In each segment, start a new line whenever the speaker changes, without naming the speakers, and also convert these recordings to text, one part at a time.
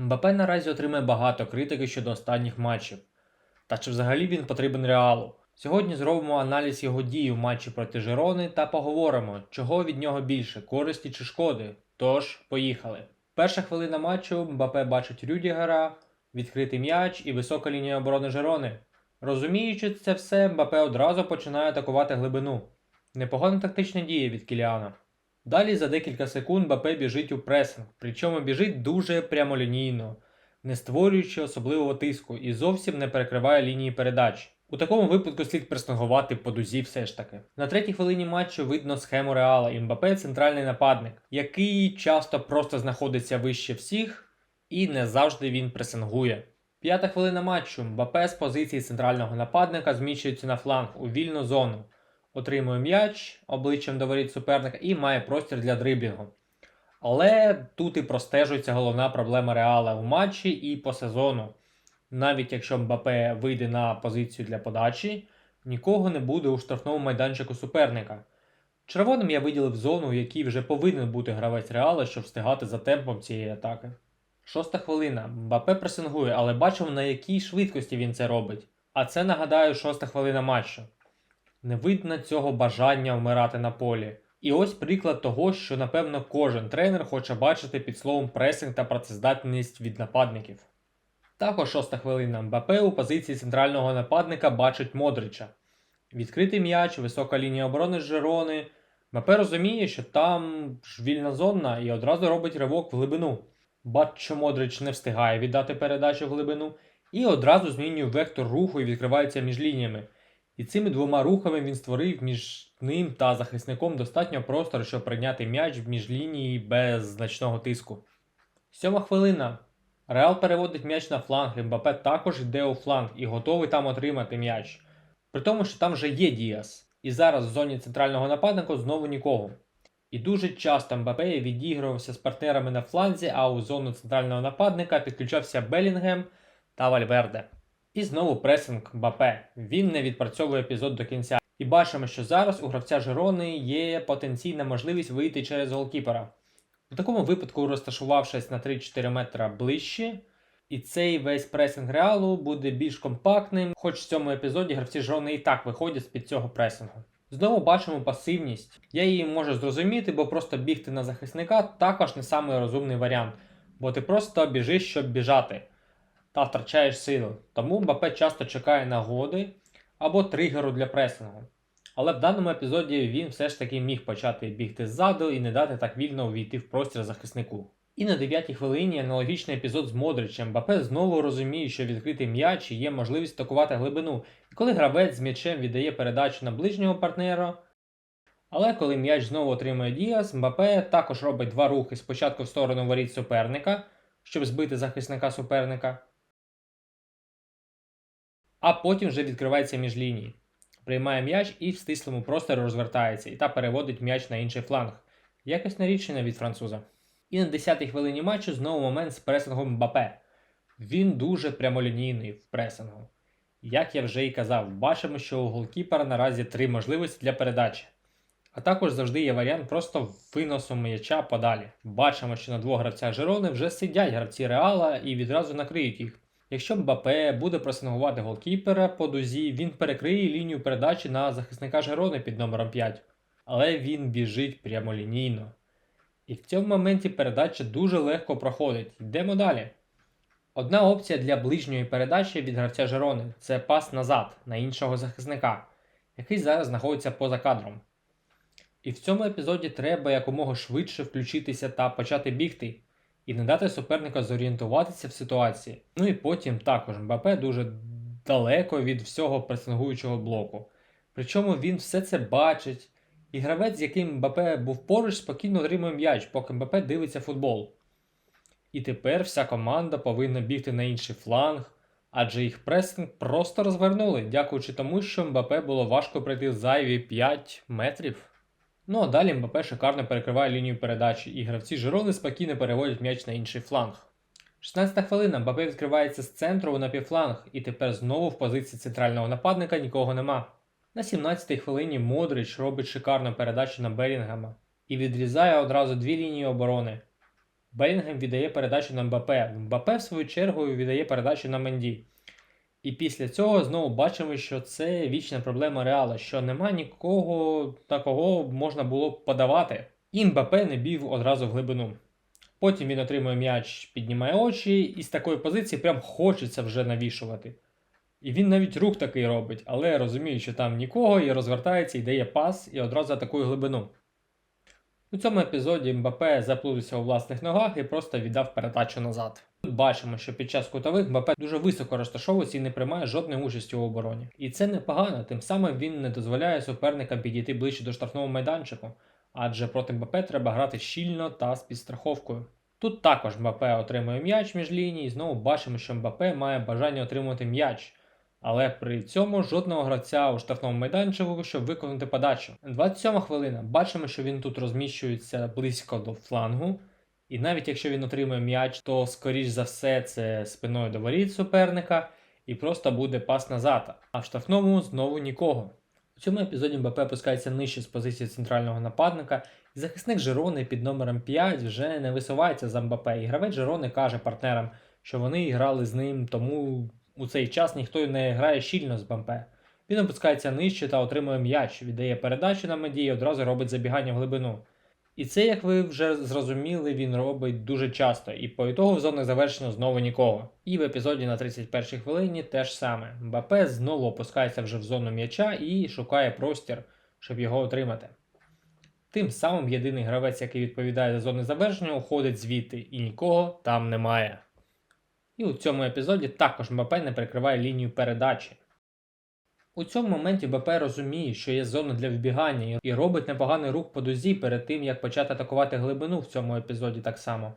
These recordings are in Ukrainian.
Мбапе наразі отримує багато критики щодо останніх матчів. Та чи взагалі він потрібен реалу? Сьогодні зробимо аналіз його дій у матчі проти Жерони та поговоримо, чого від нього більше користі чи шкоди. Тож, поїхали. Перша хвилина матчу Мбапе бачить Рюдігера, відкритий м'яч і висока лінія оборони Жерони. Розуміючи це все, Мбапе одразу починає атакувати глибину. Непогана тактична дія від Кіліана. Далі за декілька секунд Мбапе біжить у пресинг, причому біжить дуже прямолінійно, не створюючи особливого тиску і зовсім не перекриває лінії передач. У такому випадку слід пресингувати по дузі все ж таки. На третій хвилині матчу видно схему Реала Мбапе центральний нападник, який часто просто знаходиться вище всіх і не завжди він пресингує. П'ята хвилина матчу Мбапе з позиції центрального нападника зміщується на фланг у вільну зону, отримує м'яч обличчям до воріт суперника і має простір для дриблінгу. Але тут і простежується головна проблема Реала у матчі і по сезону. Навіть якщо Мбапе вийде на позицію для подачі, нікого не буде у штрафному майданчику суперника. Червоним я виділив зону, в якій вже повинен бути гравець Реала, щоб встигати за темпом цієї атаки. Шоста хвилина. Мбапе пресингує, але бачимо на якій швидкості він це робить. А це нагадаю шоста хвилина матчу. Не видно цього бажання вмирати на полі. І ось приклад того, що напевно кожен тренер хоче бачити під словом пресинг та працездатність від нападників. Також шоста хвилина. Мбапе у позиції центрального нападника бачить Модрича. Відкритий м'яч, висока лінія оборони з Жерони. Мбапе розуміє, що там ж вільна зона і одразу робить ривок в глибину. Що Модрич не встигає віддати передачу в глибину, і одразу змінює вектор руху і відкривається між лініями. І цими двома рухами він створив між ним та захисником достатньо простору, щоб прийняти м'яч в міжлінії без значного тиску. Сьома хвилина. Реал переводить м'яч на фланг, Мбапе також йде у фланг і готовий там отримати м'яч. При тому, що там вже є Діас. І зараз в зоні центрального нападника знову нікого. І дуже часто Мбапе відігрувався з партнерами на фланзі, а у зону центрального нападника підключався Белінгем та Вальверде. І знову пресинг Мбапе. Він не відпрацьовує епізод до кінця. І бачимо, що зараз у гравця Жерони є потенційна можливість вийти через голкіпера. У такому випадку, розташувавшись на 3-4 метра ближче, і цей весь пресинг реалу буде більш компактним, хоч в цьому епізоді гравці Жерони і так виходять з-під цього пресингу. Знову бачимо пасивність. Я її можу зрозуміти, бо просто бігти на захисника також не самий розумний варіант, бо ти просто біжиш, щоб біжати, та втрачаєш сили. Тому Мбапе часто чекає нагоди або тригеру для пресингу. Але в даному епізоді він все ж таки міг почати бігти ззаду і не дати так вільно увійти в простір захиснику. І на 9-й хвилині аналогічний епізод з Модричем. Мбапе знову розуміє, що відкритий м'яч і є можливість атакувати глибину. І коли гравець з м'ячем віддає передачу на ближнього партнера. Але коли м'яч знову отримує Діас, Мбапе також робить два рухи спочатку в сторону воріт суперника, щоб збити захисника суперника. А потім вже відкривається між ліній. Приймає м'яч і в стислому просторі розвертається, і та переводить м'яч на інший фланг. Якісне рішення від француза. І на 10-й хвилині матчу знову момент з пресингом Мбапе. Він дуже прямолінійний в пресингу. Як я вже і казав, бачимо, що у голкіпера наразі три можливості для передачі. А також завжди є варіант просто виносу м'яча подалі. Бачимо, що на двох гравцях Жерони вже сидять гравці Реала і відразу накриють їх. Якщо Мбапе буде пресингувати голкіпера по дузі, він перекриє лінію передачі на захисника Жерони під номером 5. Але він біжить прямолінійно. І в цьому моменті передача дуже легко проходить. Йдемо далі. Одна опція для ближньої передачі від гравця Жерони це пас назад на іншого захисника, який зараз знаходиться поза кадром. І в цьому епізоді треба якомога швидше включитися та почати бігти, і не дати суперника зорієнтуватися в ситуації. Ну і потім також Мбапе дуже далеко від всього пресингуючого блоку. Причому він все це бачить, і гравець, з яким Мбапе був поруч, спокійно отримує м'яч, поки Мбапе дивиться футбол. І тепер вся команда повинна бігти на інший фланг, адже їх пресинг просто розвернули, дякуючи тому, що Мбапе було важко пройти зайві 5 метрів. Ну а далі Мбапе шикарно перекриває лінію передачі, і гравці Жирони спокійно переводять м'яч на інший фланг. 16 хвилина Мбапе відкривається з центру на півфланг, і тепер знову в позиції центрального нападника нікого нема. На 17-й хвилині Модрич робить шикарну передачу на Белінгема і відрізає одразу дві лінії оборони. Белінгем віддає передачу на Мбапе. Мбапе, в свою чергу, віддає передачу на Менді. І після цього знову бачимо, що це вічна проблема Реала, що нема нікого такого можна було б подавати. І Мбапе не бів одразу в глибину. Потім він отримує м'яч, піднімає очі, і з такої позиції прям хочеться вже навішувати. І він навіть рух такий робить, але розуміє, що там нікого, і розвертається, і дає пас, і одразу атакує глибину. У цьому епізоді Мбапе заплутався у власних ногах і просто віддав передачу назад. Тут бачимо, що під час кутових Мбапе дуже високо розташовується і не приймає жодної участі у обороні. І це непогано, тим самим він не дозволяє суперникам підійти ближче до штрафного майданчику, адже проти Мбапе треба грати щільно та з підстраховкою. Тут також Мбапе отримує м'яч між ліній, і знову бачимо, що Мбапе має бажання отримати м'яч. Але при цьому жодного гравця у штрафному майданчику, щоб виконати подачу. 27 хвилина. Бачимо, що він тут розміщується близько до флангу. І навіть якщо він отримує м'яч, то скоріш за все це спиною до воріт суперника і просто буде пас назад. А в штрафному знову нікого. У цьому епізоді МБП опускається нижче з позиції центрального нападника, і захисник Жерони під номером 5 вже не висувається за МБП. І гравець Жерони каже партнерам, що вони грали з ним, тому у цей час ніхто не грає щільно з БМП. Він опускається нижче та отримує м'яч, віддає передачу на меді і одразу робить забігання в глибину. І це, як ви вже зрозуміли, він робить дуже часто, і по ітогу в зонах завершення знову нікого. І в епізоді на 31-й хвилині теж саме. Мбапе знову опускається вже в зону м'яча і шукає простір, щоб його отримати. Тим самим єдиний гравець, який відповідає за зони завершення, уходить звідти, і нікого там немає. І у цьому епізоді також МБП не прикриває лінію передачі. У цьому моменті БП розуміє, що є зона для вбігання і робить непоганий рух по дузі перед тим, як почати атакувати глибину в цьому епізоді так само.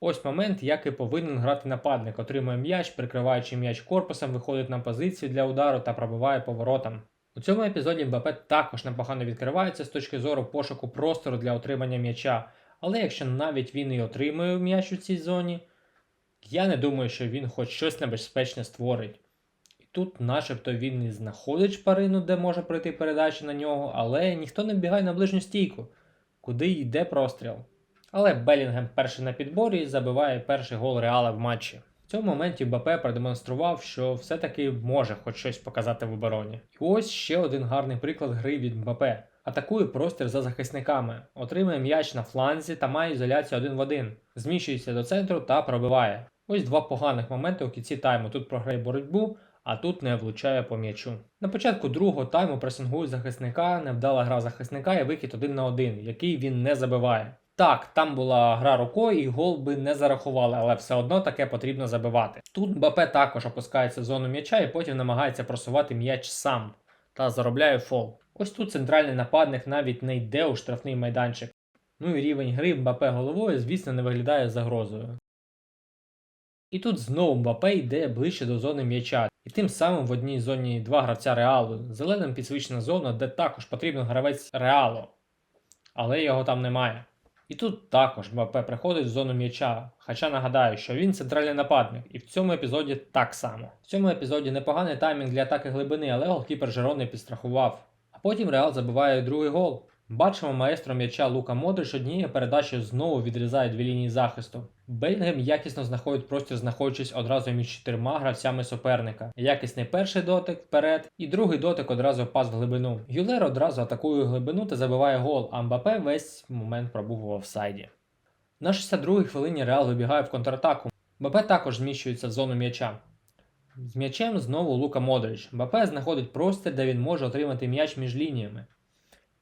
Ось момент, як і повинен грати нападник, отримує м'яч, прикриваючи м'яч корпусом, виходить на позицію для удару та пробиває поворотом. У цьому епізоді МБП також непогано відкривається з точки зору пошуку простору для отримання м'яча, але якщо навіть він і отримує м'яч у цій зоні, я не думаю, що він хоч щось небезпечне створить. І тут, начебто, він і знаходить шпарину, де може пройти передача на нього, але ніхто не бігає на ближню стійку, куди йде простріл. Але Белінгем перший на підборі забиває перший гол Реала в матчі. В цьому моменті БП продемонстрував, що все-таки може хоч щось показати в обороні. І ось ще один гарний приклад гри від МБП. Атакує простір за захисниками, отримує м'яч на фланзі та має ізоляцію один в один, зміщується до центру та пробиває. Ось два поганих моменти у кінці тайму. Тут програє боротьбу, а тут не влучає по м'ячу. На початку другого тайму пресингують захисника, невдала гра захисника і вихід один на один, який він не забиває. Так, там була гра рукою і гол би не зарахували, але все одно таке потрібно забивати. Тут Мбапе також опускається в зону м'яча і потім намагається просувати м'яч сам та заробляє фол. Ось тут центральний нападник навіть не йде у штрафний майданчик. Ну і рівень гри Мбапе головою, звісно, не виглядає загрозою. І тут знову Мбапе йде ближче до зони м'яча. І тим самим в одній зоні два гравця реалу. Зеленим підсвічена зона, де також потрібен гравець реалу. Але його там немає. І тут також Мбапе приходить в зону м'яча. Хоча нагадаю, що він центральний нападник, і в цьому епізоді так само. В цьому епізоді непоганий таймінг для атаки глибини, але голкіпер Жерон не підстрахував. А потім Реал забиває другий гол. Бачимо маестро м'яча Лука Модрич однією передачею знову відрізає дві лінії захисту. Белінгем якісно знаходить простір, знаходячись одразу між чотирма гравцями суперника. Якісний перший дотик вперед, і другий дотик одразу пас в глибину. Юлер одразу атакує глибину та забиває гол, а Мбапе весь момент пробув в офсайді. На 62-й хвилині Реал вибігає в контратаку. Мбапе також зміщується в зону м'яча. З м'ячем знову Лука Модрич. Мбапе знаходить простір, де він може отримати м'яч між лініями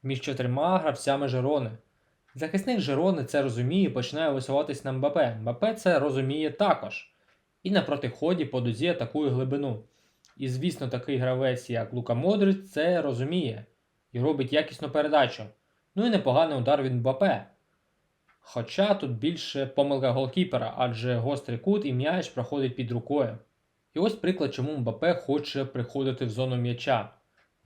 між чотирма гравцями Жерони. Захисник Жерони це розуміє і починає висуватись на Мбапе. Мбапе це розуміє також. І на протиході по дузі атакує глибину. І, звісно, такий гравець, як Лука Модрич, це розуміє і робить якісну передачу. Ну і непоганий удар від Мбапе. Хоча тут більше помилка голкіпера, адже гострий кут і м'яч проходить під рукою. І ось приклад, чому Мбапе хоче приходити в зону м'яча.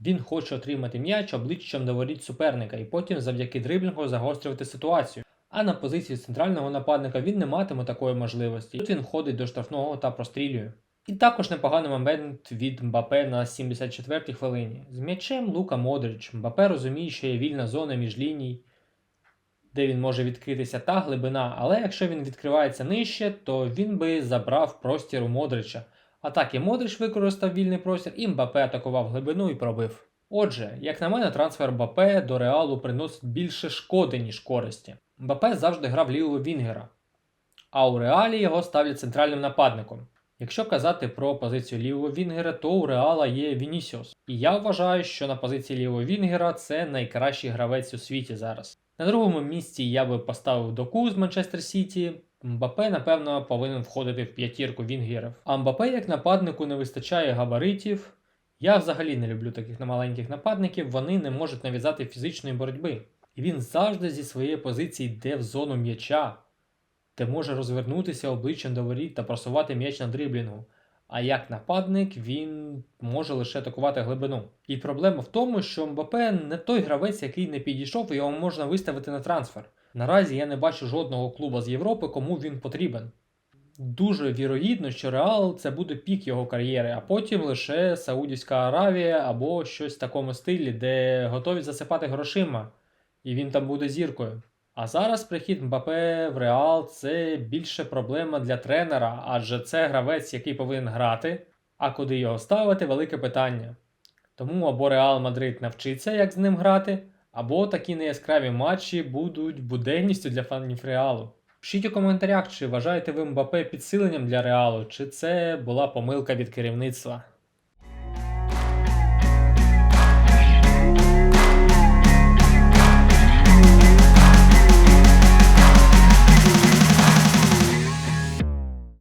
Він хоче отримати м'яч обличчям до воріт суперника і потім завдяки дриблінгу загострювати ситуацію. А на позиції центрального нападника він не матиме такої можливості. Тут він ходить до штрафного та прострілює. І також непоганий момент від Мбапе на 74-й хвилині. З м'ячем Лука Модрич. Мбапе розуміє, що є вільна зона між ліній. де він може відкритися та глибина, але якщо він відкривається нижче, то він би забрав простір у Модрича. А так і Модрич використав вільний простір, і Мбапе атакував глибину і пробив. Отже, як на мене, трансфер Мбапе до Реалу приносить більше шкоди, ніж користі. Мбапе завжди грав лівого Вінгера, а у Реалі його ставлять центральним нападником. Якщо казати про позицію лівого Вінгера, то у Реала є Вінісіус. І я вважаю, що на позиції лівого Вінгера це найкращий гравець у світі зараз. На другому місці я би поставив доку з Манчестер Сіті. Мбапе, напевно, повинен входити в п'ятірку Вінгерів. А Мбапе як нападнику не вистачає габаритів. Я взагалі не люблю таких маленьких нападників, вони не можуть нав'язати фізичної боротьби. І він завжди зі своєї позиції йде в зону м'яча, де може розвернутися обличчям до воріт та просувати м'яч на дриблінгу. А як нападник він може лише атакувати глибину. І проблема в тому, що Мбапе не той гравець, який не підійшов, і його можна виставити на трансфер. Наразі я не бачу жодного клуба з Європи, кому він потрібен. Дуже вірогідно, що Реал це буде пік його кар'єри, а потім лише Саудівська Аравія або щось в такому стилі, де готові засипати грошима, і він там буде зіркою. А зараз прихід Мбапе в Реал це більше проблема для тренера, адже це гравець, який повинен грати, а куди його ставити велике питання. Тому або Реал Мадрид навчиться, як з ним грати, або такі неяскраві матчі будуть буденністю для фанів Реалу. Пишіть у коментарях, чи вважаєте ви Мбапе підсиленням для Реалу, чи це була помилка від керівництва.